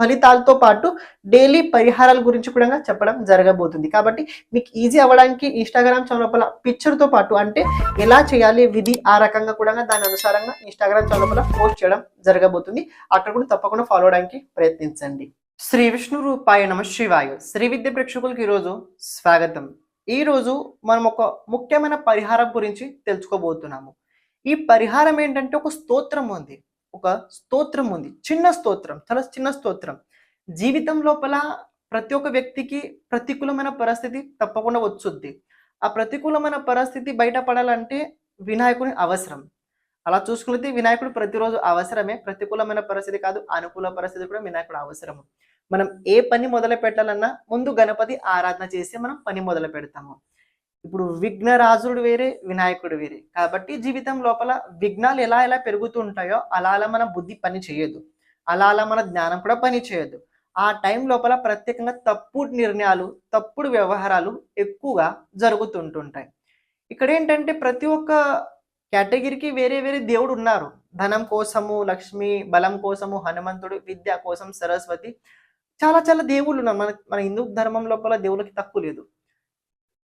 ఫలితాలతో పాటు డైలీ పరిహారాల గురించి కూడా చెప్పడం జరగబోతుంది. కాబట్టి మీకు ఈజీ అవ్వడానికి ఇన్స్టాగ్రామ్ చౌలపల పిక్చర్తో పాటు అంటే ఎలా చేయాలి విధి ఆ రకంగా కూడా దాని అనుసారంగా ఇన్స్టాగ్రామ్ చౌలపల పోస్ట్ చేయడం జరగబోతుంది. అక్కడ కూడా తప్పకుండా ఫాలో అవడానికి ప్రయత్నించండి. శ్రీ విష్ణు రూపాయ నమ శివాయ. శ్రీ విద్య ప్రేక్షకులకి ఈరోజు స్వాగతం. ఈ రోజు మనం ఒక ముఖ్యమైన పరిహారం గురించి తెలుసుకోబోతున్నాము. ఈ పరిహారం ఏంటంటే ఒక స్తోత్రం ఉంది ఒక స్తోత్రం ఉంది. చిన్న స్తోత్రం చాలా చిన్న స్తోత్రం. జీవితం లోపల ప్రతి ఒక్క వ్యక్తికి ప్రతికూలమైన పరిస్థితి తప్పకుండా వచ్చుద్ది. ఆ ప్రతికూలమైన పరిస్థితి బయటపడాలంటే వినాయకుని అవసరం. అలా చూసుకుంటే వినాయకుడు ప్రతిరోజు అవసరమే. ప్రతికూలమైన పరిస్థితి కాదు అనుకూల పరిస్థితి కూడా వినాయకుడు అవసరము. మనం ఏ పని మొదలు పెట్టాలన్నా ముందు గణపతి ఆరాధన చేసి మనం పని మొదలు పెడతాము. ఇప్పుడు విఘ్నరాజుడు వేరే వినాయకుడు వేరే. కాబట్టి జీవితం లోపల విఘ్నాలు ఎలా ఎలా పెరుగుతూ ఉంటాయో అలా అలా మన బుద్ధి పని చేయదు. అలా అలా మన జ్ఞానం కూడా పని చేయదు. ఆ టైం లోపల ప్రత్యేకంగా తప్పుడు నిర్ణయాలు తప్పుడు వ్యవహారాలు ఎక్కువగా జరుగుతుంటుంటాయి. ఇక్కడ ఏంటంటే ప్రతి ఒక్క కేటగిరీకి వేరే వేరే దేవుడు ఉన్నారు. ధనం కోసము లక్ష్మి బలం కోసము హనుమంతుడు విద్య కోసం సరస్వతి చాలా చాలా దేవుళ్ళు ఉన్నారు. మన మన హిందూ ధర్మం లోపల దేవుళ్ళకి తక్కువ లేదు.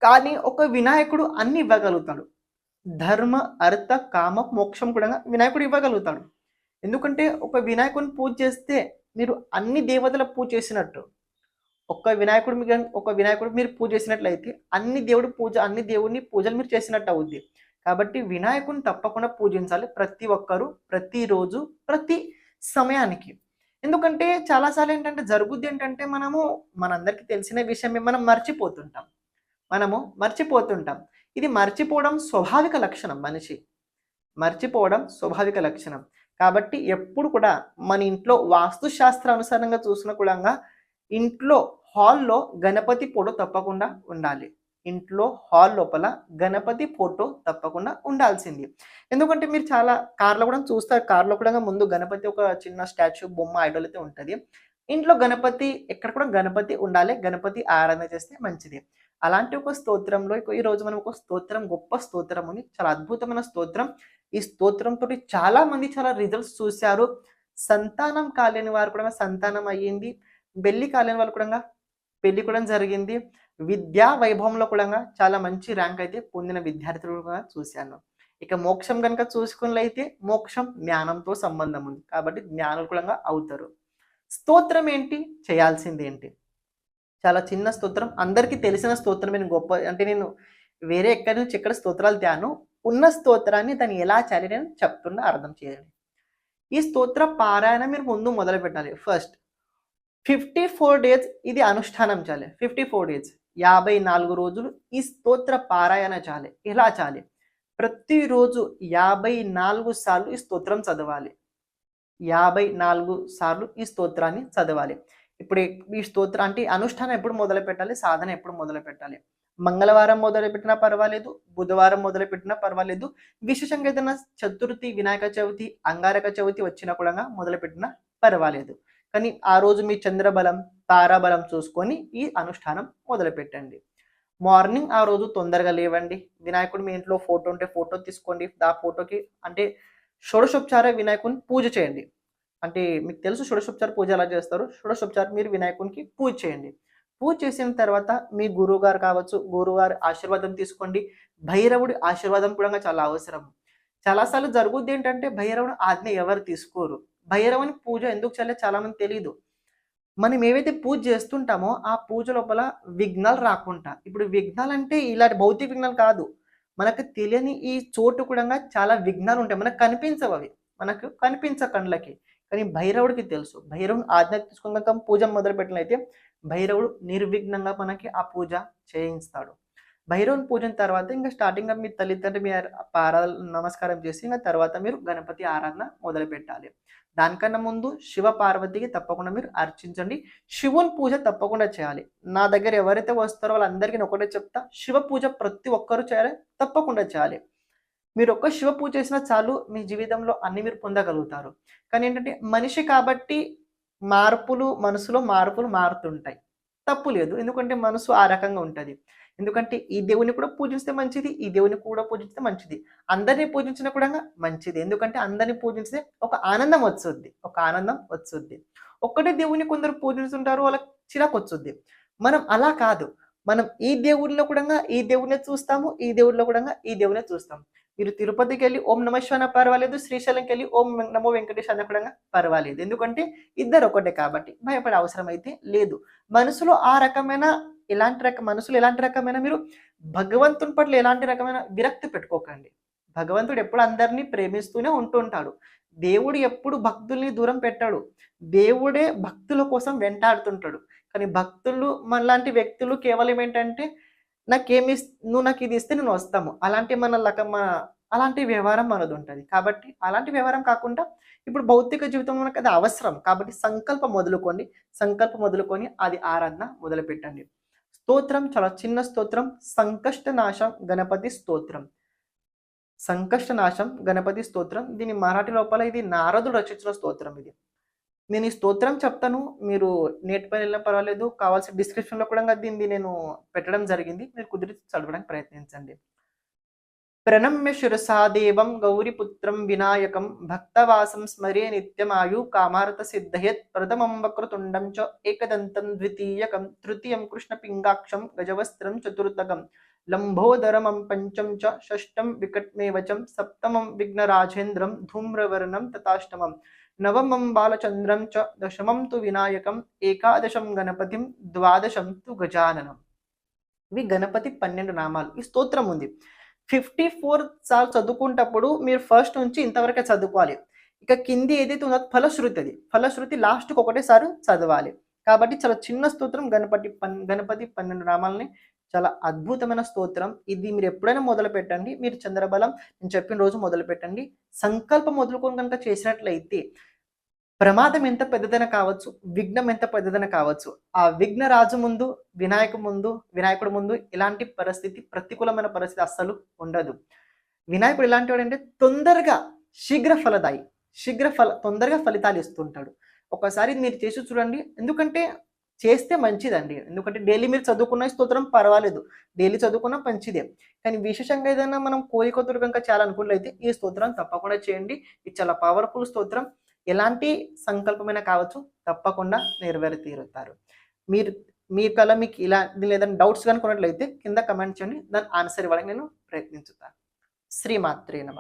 కానీ ఒక వినాయకుడు అన్ని ఇవ్వగలుగుతాడు. ధర్మ అర్థ కామ మోక్షం కూడా వినాయకుడు ఇవ్వగలుగుతాడు. ఎందుకంటే ఒక వినాయకుడిని పూజ చేస్తే మీరు అన్ని దేవతల పూజ చేసినట్టు. ఒక్క వినాయకుడు మీకు ఒక వినాయకుడు మీరు పూజ చేసినట్లయితే అన్ని దేవుడు పూజ అన్ని దేవుడిని పూజలు మీరు చేసినట్టు అవుద్ది. కాబట్టి వినాయకుని తప్పకుండా పూజించాలి ప్రతి ఒక్కరు ప్రతిరోజు ప్రతి సమయానికి. ఎందుకంటే చాలాసార్లు ఏంటంటే జరుగుద్ది ఏంటంటే మనము మనందరికీ తెలిసిన విషయమే మనం మర్చిపోతుంటాం. మనము మర్చిపోతుంటాం. ఇది మర్చిపోవడం స్వాభావిక లక్షణం మనిషి. మర్చిపోవడం స్వాభావిక లక్షణం. కాబట్టి ఎప్పుడు కూడా మన ఇంట్లో వాస్తుశాస్త్ర అనుసారంగా చూసిన కూడా ఇంట్లో హాల్లో గణపతి ఫోటో తప్పకుండా ఉండాలి. ఇంట్లో హాల్ లోపల గణపతి ఫోటో తప్పకుండా ఉండాల్సింది. ఎందుకంటే మీరు చాలా కార్లో కూడా చూస్తారు. కార్లో కూడా ముందు గణపతి ఒక చిన్న స్టాచ్యూ బొమ్మ ఐడల్ అయితే ఉంటుంది. ఇంట్లో గణపతి ఎక్కడ కూడా గణపతి ఉండాలి. గణపతి ఆరాధన చేస్తే మంచిది. అలాంటి ఒక స్తోత్రంలో ఈ రోజు మనం ఒక స్తోత్రం గొప్ప స్తోత్రం ఉంది చాలా అద్భుతమైన స్తోత్రం. ఈ స్తోత్రంతో చాలా మంది చాలా రిజల్ట్స్ చూశారు. సంతానం కాలేని వారు కూడా సంతానం అయ్యింది. పెళ్ళి కాలేని వాళ్ళు కూడా పెళ్ళి కూడా జరిగింది. విద్యా వైభవంలో కూడా చాలా మంచి ర్యాంక్ అయితే పొందిన విద్యార్థులు కూడా చూశాను. ఇక మోక్షం కనుక చూసుకున్నట్లయితే మోక్షం జ్ఞానంతో సంబంధం ఉంది. కాబట్టి జ్ఞానులు కూడా అవుతారు. స్తోత్రం ఏంటి? చేయాల్సింది ఏంటి? చాలా చిన్న స్తోత్రం. అందరికీ తెలిసిన స్తోత్రం నేను గొప్ప అంటే నేను వేరే ఎక్కడి నుంచి ఎక్కడ స్తోత్రాలు త్యాను ఉన్న స్తోత్రాన్ని తను ఎలా చాలి నేను చెప్తున్నా అర్థం చేయండి. ఈ స్తోత్ర పారాయణ మీరు ముందు మొదలు పెట్టాలి. ఫస్ట్ ఫిఫ్టీ ఫోర్ డేస్ ఇది అనుష్ఠానం చాలి ఫిఫ్టీ ఫోర్ డేస్ యాభై నాలుగు రోజులు ఈ స్తోత్ర పారాయణ చాలి ఎలా చాలి ప్రతిరోజు యాభై నాలుగు సార్లు ఈ స్తోత్రం చదవాలి. యాభై నాలుగు సార్లు ఈ స్తోత్రాన్ని చదవాలి. ఇప్పుడు ఈ స్తోత్రం అంటే అనుష్ఠానం ఎప్పుడు మొదలు పెట్టాలి సాధన ఎప్పుడు మొదలు పెట్టాలి మంగళవారం మొదలు పెట్టినా పర్వాలేదు బుధవారం మొదలు పెట్టినా పర్వాలేదు విశేషంగా ఏదైనా చతుర్థి వినాయక చవితి అంగారక చవితి వచ్చిన కూడా మొదలు పెట్టినా పర్వాలేదు. కానీ ఆ రోజు మీ చంద్రబలం తారాబలం చూసుకొని ఈ అనుష్ఠానం మొదలు పెట్టండి మార్నింగ్ ఆ రోజు తొందరగా లేవండి. వినాయకుడు మీ ఇంట్లో ఫోటో ఉంటే ఫోటో తీసుకోండి. ఆ ఫోటోకి అంటే షోడశోపచార వినాయకుని పూజ చేయండి. అంటే మీకు తెలుసు షోడశోపచార పూజ ఎలా చేస్తారు? షోడశోపచార మీరు వినాయకునికి పూజ చేయండి. పూజ చేసిన తర్వాత మీ గురువు గారు కావచ్చు గురువుగారు ఆశీర్వాదం తీసుకోండి. భైరవుడి ఆశీర్వాదం కూడా చాలా అవసరం. చాలాసార్లు జరుగుద్ది ఏంటంటే భైరవుని ఆజ్ఞ ఎవరు తీసుకోరు. భైరవుని పూజ ఎందుకు చేయాలో చాలామంది తెలియదు మనం ఏవైతే పూజ చేస్తుంటామో ఆ పూజ లోపల విఘ్నాలు రాకుండా ఇప్పుడు విఘ్నాలు అంటే ఇలాంటి భౌతిక విఘ్నాలు కాదు. మనకు తెలియని ఈ చోటు కూడా చాలా విఘ్నాలు ఉంటాయి. మనకు కనిపించవు అవి. మనకు కనిపించ కండ్లకి. కానీ భైరవుడికి తెలుసు. భైరవుని ఆజ్ఞ తీసుకున్నాక పూజ మొదలుపెట్టినైతే భైరవుడు నిర్విఘ్నంగా మనకి ఆ పూజ చేయిస్తాడు. భైరవుని పూజన తర్వాత ఇంకా స్టార్టింగ్ మీ తల్లిదండ్రులు మీ ఆరాధన నమస్కారం చేసి ఇంకా తర్వాత మీరు గణపతి ఆరాధన మొదలు పెట్టాలి దానికన్నా ముందు శివ పార్వతికి తప్పకుండా మీరు అర్చించండి. శివుని పూజ తప్పకుండా చేయాలి. నా దగ్గర ఎవరైతే వస్తారో వాళ్ళందరికీ ఒకటే చెప్తా శివ పూజ ప్రతి ఒక్కరూ చేయాలి తప్పకుండా చేయాలి. మీరు ఒక్క శివ పూజ చేసినా చాలు మీ జీవితంలో అన్ని మీరు పొందగలుగుతారు. కానీ ఏంటంటే మనిషి కాబట్టి మార్పులు మనసులో మార్పులు మారుతుంటాయి. తప్పు లేదు. ఎందుకంటే మనసు ఆ రకంగా ఉంటుంది. ఎందుకంటే ఈ దేవుని కూడా పూజిస్తే మంచిది ఈ దేవుని కూడా పూజిస్తే మంచిది. అందరినీ పూజించిన కూడా మంచిది. ఎందుకంటే అందరినీ పూజిస్తే ఒక ఆనందం వచ్చుద్ది. ఒక ఆనందం వచ్చుద్ది. ఒక్కటే దేవుని కొందరు పూజిస్తుంటారు వాళ్ళకి చిరాకు వచ్చుద్ది. మనం అలా కాదు. మనం ఈ దేవుళ్ళో కూడా ఈ దేవుడిని చూస్తాము ఈ దేవుళ్ళో కూడా ఈ దేవుడిని చూస్తాం. మీరు తిరుపతికి వెళ్ళి ఓం నమశ్వన పర్వాలేదు శ్రీశైలంకి వెళ్ళి ఓం నమో వెంకటేష్ అన్న కూడా పర్వాలేదు. ఎందుకంటే ఇద్దరు ఒకటే కాబట్టి భయపడే అవసరం అయితే లేదు. మనసులో ఆ రకమైన ఎలాంటి రకం మనసులో ఎలాంటి రకమైన మీరు భగవంతుని పట్ల ఎలాంటి రకమైన విరక్తి పెట్టుకోకండి. భగవంతుడు ఎప్పుడు అందరినీ ప్రేమిస్తూనే ఉంటుంటాడు. దేవుడు ఎప్పుడు భక్తుల్ని దూరం పెట్టాడు. దేవుడే భక్తుల కోసం వెంటాడుతుంటాడు. కానీ భక్తులు మనలాంటి వ్యక్తులు కేవలం ఏంటంటే నాకేమి నువ్వు నాకు ఇది ఇస్తే నేను వస్తాము. అలాంటి మన లక మన అలాంటి వ్యవహారం మనది ఉంటుంది. కాబట్టి అలాంటి వ్యవహారం కాకుండా ఇప్పుడు భౌతిక జీవితం మనకు అది అవసరం. కాబట్టి సంకల్పం మొదలుకోండి. సంకల్పం మొదలుకొని అది ఆరాధన మొదలు పెట్టండి స్తోత్రం చాలా చిన్న స్తోత్రం. సంకష్ట నాశం గణపతి స్తోత్రం. సంకష్ట నాశం గణపతి స్తోత్రం. దీని మరాఠీ లోపల ఇది నారదుడు రచించిన స్తోత్రం ఇది. నేను ఈ స్తోత్రం చెప్తాను. మీరు నేటి పని వెళ్ళినా పర్వాలేదు. కావాల్సిన డిస్క్రిప్షన్లో లో కూడా దీన్ని నేను పెట్టడం జరిగింది. మీరు కుదిరి చదవడానికి ప్రయత్నించండి. ప్రణమ్య శిరసాదేవం గౌరీపుత్రం వినాయకం భక్తవాసం స్మరే నిత్యమాయు కామారత సిద్ధయత్ ప్రథమం వక్రతుండం చ ఏకదంతం ద్వితీయకం తృతీయం కృష్ణపింగాక్షం గజవస్త్రం చతుర్థకం లంబోదరమం పంచం చ షష్టం వికట్మేవచం సప్తమం విఘ్నరాజేంద్రం ధూమ్రవర్ణం తథాష్టమం నవమం బాలచంద్రం చ దశమం తు వినాయకం ఏకాదశం గణపతిం ద్వాదశం తు గజాననం. ఇవి గణపతి పన్నెండు నామాలు. ఈ స్తోత్రం ఉంది. ఫిఫ్టీ ఫోర్ సార్లు చదువుకుంటప్పుడు మీరు ఫస్ట్ నుంచి ఇంతవరకే చదువుకోవాలి. ఇక కింది ఏదైతే ఉందో అది ఫలశ్రుతి అది. ఫలశ్రుతి లాస్ట్కి ఒకటేసారి చదవాలి. కాబట్టి చాలా చిన్న స్తోత్రం గణపతి పన్ గణపతి పన్నెండు నామాలని చాలా అద్భుతమైన స్తోత్రం. ఇది మీరు ఎప్పుడైనా మొదలు పెట్టండి. మీరు చంద్రబలం నేను చెప్పిన రోజు మొదలు పెట్టండి. సంకల్పం మొదలుకొని కనుక చేసినట్లయితే ప్రమాదం ఎంత పెద్దదైనా కావచ్చు విఘ్నం ఎంత పెద్దదైనా కావచ్చు ఆ విఘ్న రాజు ముందు వినాయకు ముందు వినాయకుడు ముందు ఇలాంటి పరిస్థితి ప్రతికూలమైన పరిస్థితి అస్సలు ఉండదు. వినాయకుడు ఎలాంటి వాడు అంటే తొందరగా శీఘ్ర ఫలదాయి శీఘ్ర ఫల తొందరగా ఫలితాలు ఇస్తుంటాడు. ఒకసారి మీరు చేసి చూడండి. ఎందుకంటే చేస్తే మంచిదండి. ఎందుకంటే డైలీ మీరు చదువుకున్న స్తోత్రం పర్వాలేదు. డైలీ చదువుకున్న మంచిదే. కానీ విశేషంగా ఏదైనా మనం కోరికతులు కనుక చాలా అనుకున్నట్లయితే ఈ స్తోత్రం తప్పకుండా చేయండి. ఇది చాలా పవర్ఫుల్ స్తోత్రం. ఎలాంటి సంకల్పమైనా కావచ్చు తప్పకుండా నెరవేరతీరుతారు. మీరు మీ కల మీకు ఇలా లేదని డౌట్స్ కనుకున్నట్లయితే కింద కమెంట్ చేయండి. దాని ఆన్సర్ ఇవ్వడానికి నేను ప్రయత్నించుతాను. శ్రీమాత్రే నమ.